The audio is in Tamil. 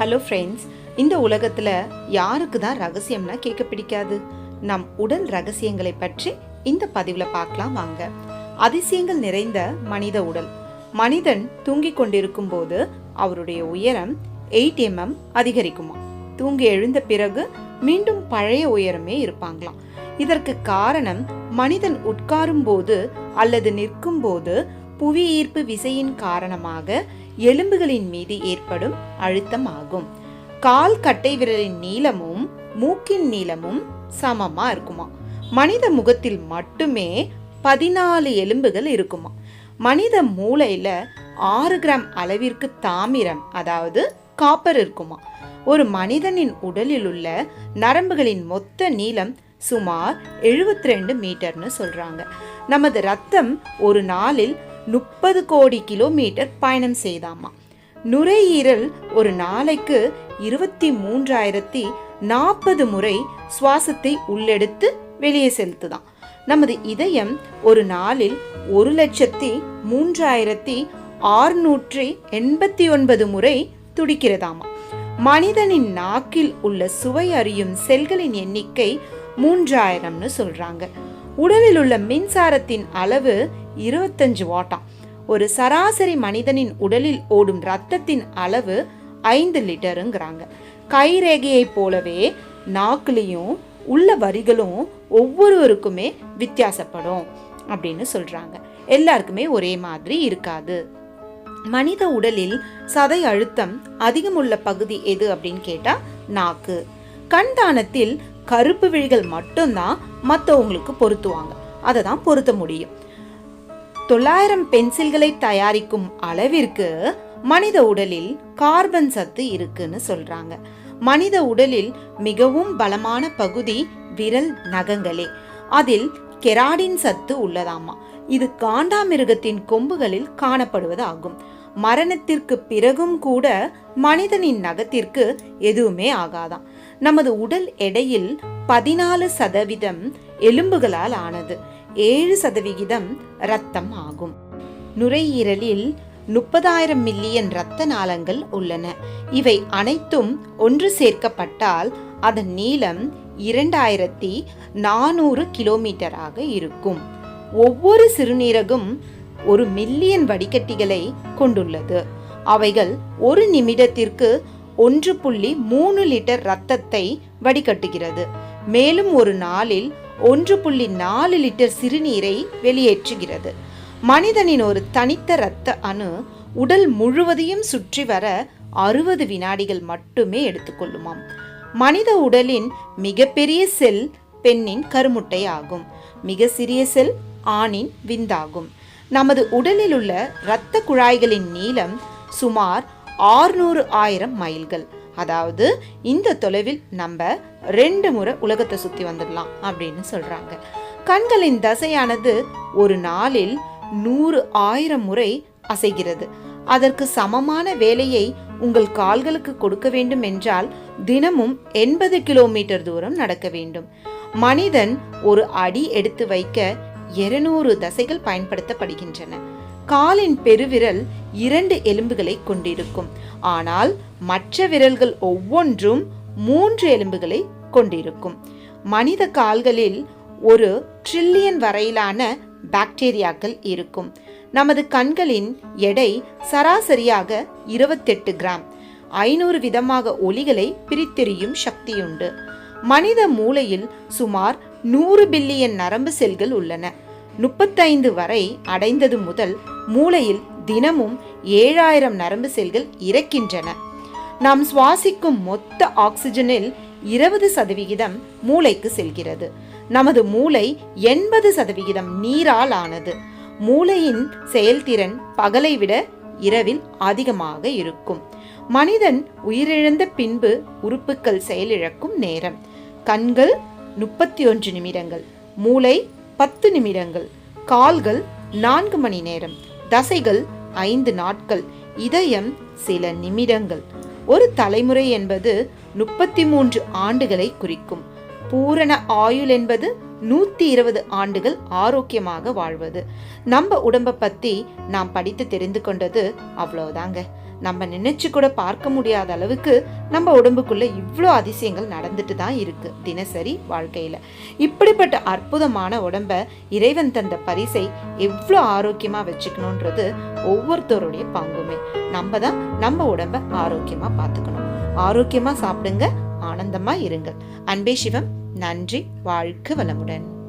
ஹலோ ஃப்ரெண்ட்ஸ் இந்த உலகத்தில் யாருக்கு தான் ரகசியம்னா கேட்க பிடிக்காது? நம் உடல் ரகசியங்களை பற்றி இந்த பதிவில் பார்க்கலாம் வாங்க. அதிசயங்கள் நிறைந்த மனித உடல். மனிதன் தூங்கிக் கொண்டிருக்கும் போது அவருடைய உயரம் எயிட் எம்எம் mm அதிகரிக்குமா? தூங்கி எழுந்த பிறகு மீண்டும் பழைய உயரமே இருப்பாங்களாம். இதற்கு காரணம் மனிதன் உட்காரும் போது அல்லது நிற்கும் போது புவி ஈர்ப்பு விசையின் காரணமாக எலும்புகளின் மீது ஏற்படும் அழுத்தம் ஆகும் கால் கட்டை விரலின் நீளமும் மூக்கின் நீளமும் சமமா இருக்குமா? மனித முகத்தில் மட்டுமே பதினாலு எலும்புகள் இருக்குமா? மனித மூளையில ஆறு கிராம் அளவிற்கு தாமிரம் அதாவது காப்பர் இருக்குமா? ஒரு மனிதனின் உடலில் உள்ள நரம்புகளின் மொத்த நீளம் சுமார் 72 ரெண்டு மீட்டர்னு சொல்றாங்க. நமது ரத்தம் ஒரு நாளில் முப்பது கோடி கிலோமீட்டர் பயணம் செய்தாமா. நுரையீரல் ஒரு நாளைக்கு இருபத்தி மூன்றாயிரத்தி நாற்பது முறை சுவாசத்தை உள்ளெடுத்து வெளியே செலுத்துதாம் நமது இதயம் ஒரு நாளில் ஒரு லட்சத்தி மூன்றாயிரத்தி ஆறுநூற்றி எண்பத்தி ஒன்பது முறை துடிக்கிறதாமா. மனிதனின் நாக்கில் உள்ள சுவை அறியும் செல்களின் எண்ணிக்கை மூன்றாயிரம்னு சொல்றாங்க. உடலில் உள்ள மின்சாரத்தின் அளவு இருபத்தஞ்சு வாட்டாம் ஒரு சராசரி மனிதனின் உடலில் ஓடும் ரத்தத்தின் அளவு ஐந்து லிட்டருங்கிறாங்க. கைரேகையைப் போலவே நாக்குலேயும் உள்ள வரிகளும் ஒவ்வொருவருக்குமே வித்தியாசப்படும் அப்படின்னு சொல்கிறாங்க எல்லாருக்குமே ஒரே மாதிரி இருக்காது. மனித உடலில் சதை அழுத்தம் அதிகமுள்ள பகுதி எது அப்படின்னு கேட்டால் நாக்கு. கண் தானத்தில் கருப்பு விழிகள் மட்டும்தான் மற்றவங்களுக்கு பொருத்துவாங்க. அதை தான் பொருத்த முடியும். தொள்ளாயிரம் பென்சில்களை தயாரிக்கும் அளவிற்கு மனித உடலில் கார்பன் சத்து இருக்குன்னு சொல்றாங்க. மனித உடலில் மிகவும் பலமான பகுதி விரல் நகங்களே. அதில் கெராடின் சத்து உள்ளதாமா. இது காண்டாமிருகத்தின் கொம்புகளில் காணப்படுவது ஆகும் மரணத்திற்கு பிறகும் கூட மனிதனின் நகத்திற்கு எதுவுமே ஆகாதாம். நமது உடல் எடையில் பதினாலு சதவீதம் எலும்புகளால் ஆனது. ஏழு சதவிகிதம் இரத்தம் ஆகும். நுரையீரலில் முப்பதாயிரம் மில்லியன் இரத்த நாளங்கள் உள்ளன. இவை அனைத்தும் ஒன்று சேர்க்கப்பட்டால் அதன் நீளம் இரண்டாயிரத்தி நானூறு கிலோமீட்டராக இருக்கும். ஒவ்வொரு சிறுநீரகம் ஒரு மில்லியன் வடிகட்டிகளை கொண்டுள்ளது. அவைகள் ஒரு நிமிடத்திற்கு ஒன்று புள்ளி மூணு லிட்டர் ரத்தத்தை வடிகட்டுகிறது. மேலும் ஒரு நாளில் ஒன்று புள்ளி நாலு லிட்டர் சிறுநீரை வெளியேற்றுகிறது. மனிதனின் ஒரு தனித்த இரத்த அணு உடல் முழுவதையும் சுற்றி வர அறுபது வினாடிகள் மட்டுமே எடுத்துக்கொள்ளுமாம். மனித உடலின் மிகப்பெரிய செல் பெண்ணின் கருமுட்டை ஆகும் மிக சிறிய செல் ஆணின் விந்தாகும். நமது உடலில் உள்ள இரத்த குழாய்களின் நீளம் சுமார் ஆறுநூறு ஆயிரம் மைல்கள். அதாவது இந்த தொலைவில் நம்ம ரெண்டு முறை உலகத்தை சுற்றி வந்துடலாம் அப்படின்னு சொல்கிறாங்க கண்களின் தசையானது ஒரு நாளில் நூறு ஆயிரம் முறை அசைகிறது. அதற்கு சமமான வேலையை உங்கள் கால்களுக்கு கொடுக்க வேண்டும் என்றால் தினமும் எண்பது கிலோமீட்டர் தூரம் நடக்க வேண்டும். மனிதன் ஒரு அடி எடுத்து வைக்க இருநூறு தசைகள் பயன்படுத்தப்படுகின்றன. காலின் பெருவிரல் இரண்டு எலும்புகளை கொண்டிருக்கும். ஆனால் மற்ற விரல்கள் ஒவ்வொன்றும் மூன்று எலும்புகளை கொண்டிருக்கும். மனித கால்களில் ஒரு ட்ரில்லியன் வரையிலான பாக்டீரியாக்கள் இருக்கும். நமது கண்களின் எடை சராசரியாக இருபத்தெட்டு கிராம். ஐநூறு விதமாக ஒலிகளை பிரித்தெறியும் சக்தியுண்டு. மனித மூளையில் சுமார் நூறு பில்லியன் நரம்பு செல்கள் உள்ளன. முப்பத்தைந்து வரை அடைந்தது முதல் மூளையில் தினமும் ஏழாயிரம் நரம்பு செல்கள் இறக்கின்றன. நாம் சுவாசிக்கும் மொத்த ஆக்சிஜனில் இருபது சதவிகிதம் மூளைக்கு செல்கிறது. நமது மூளை எண்பது சதவிகிதம் நீரால் ஆனது. மூளையின் செயல்திறன் பகலை விட இரவில் அதிகமாக இருக்கும். மனிதன் உயிரிழந்த பின்பு உறுப்புகள் செயலிழக்கும் நேரம். கண்கள் முப்பத்தி ஒன்று நிமிடங்கள். மூளை பத்து நிமிடங்கள். கால்கள் நான்கு மணி நேரம். தசைகள் ஐந்து நாட்கள் இதயம் சில நிமிடங்கள். ஒரு தலைமுறை என்பது முப்பத்தி மூன்று ஆண்டுகளை குறிக்கும். பூரண ஆயுள் என்பது நூத்தி இருபது ஆண்டுகள் ஆரோக்கியமாக வாழ்வது. நம்ம உடம்பை பத்தி நாம் படித்து தெரிந்து கொண்டது அவ்வளவுதாங்க. நம்ம நினைச்சு கூட பார்க்க முடியாத அளவுக்கு நம்ம உடம்புக்குள்ள இவ்வளோ அதிசயங்கள் நடந்துட்டு தான் இருக்கு தினசரி வாழ்க்கையில. இப்படிப்பட்ட அற்புதமான உடம்ப இறைவன் தந்த பரிசை எவ்வளோ ஆரோக்கியமா வச்சுக்கணுன்றது ஒவ்வொருத்தருடைய பங்குமே. நம்ம தான் நம்ம உடம்ப ஆரோக்கியமா பார்த்துக்கணும் ஆரோக்கியமா சாப்பிடுங்க ஆனந்தமா இருங்கள். அன்பே சிவம் நன்றி வாழ்க வளமுடன்.